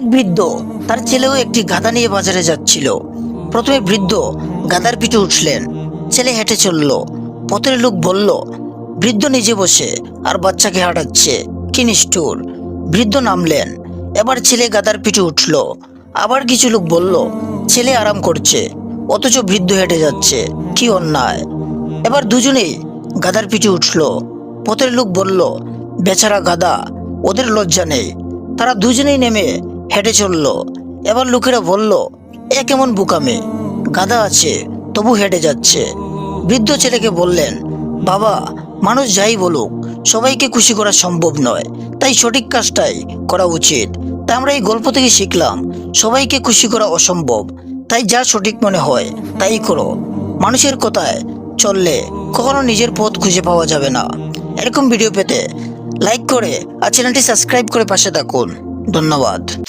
এক বৃদ্ধ, তার ছেলেও একটি গাদা নিয়ে বাজারে যাচ্ছিল। প্রথমে বৃদ্ধ গাদার পিঠে উঠলেন। ছেলে হেঁটে চলল। পথের লোক বলল, বৃদ্ধ নিজে বসে, আর বাচ্চাকে হাঁটাচ্ছে। কি নিষ্ঠুর। বৃদ্ধ নামলেন। এবার ছেলে গাদার পিঠে উঠল। আবার কিছু লোক বলল, ছেলে আরাম করছে, অথচ বৃদ্ধ হেঁটে যাচ্ছে। কি অন্যায়। এবার দুজনেই গাদার পিঠে উঠল। পথের লোক বলল, বেচারা গাদা ওদের লজ্জা নেই। তারা দুজনেই নেমে হেঁটে চলল। এবার লোকেরা বলল, এ কেমন বুকামে। গাদা আছে, তবু হেঁটে যাচ্ছে। বৃদ্ধ ছেলেকে বললেন, বাবা, মানুষ যাই বলুক, সবাইকে খুশি করা সম্ভব নয়। তাই সঠিক কাজটাই করা উচিত। তাই আমরা এই গল্প থেকে শিখলাম, সবাইকে খুশি করা অসম্ভব। তাই যা সঠিক মনে হয়, তাই করো। মানুষের কথায় চললে কখনো নিজের পথ খুঁজে পাওয়া যাবে না। এরকম ভিডিও পেতে লাইক করে আর চ্যানেলটি সাবস্ক্রাইব করে পাশে থাকুন। ধন্যবাদ।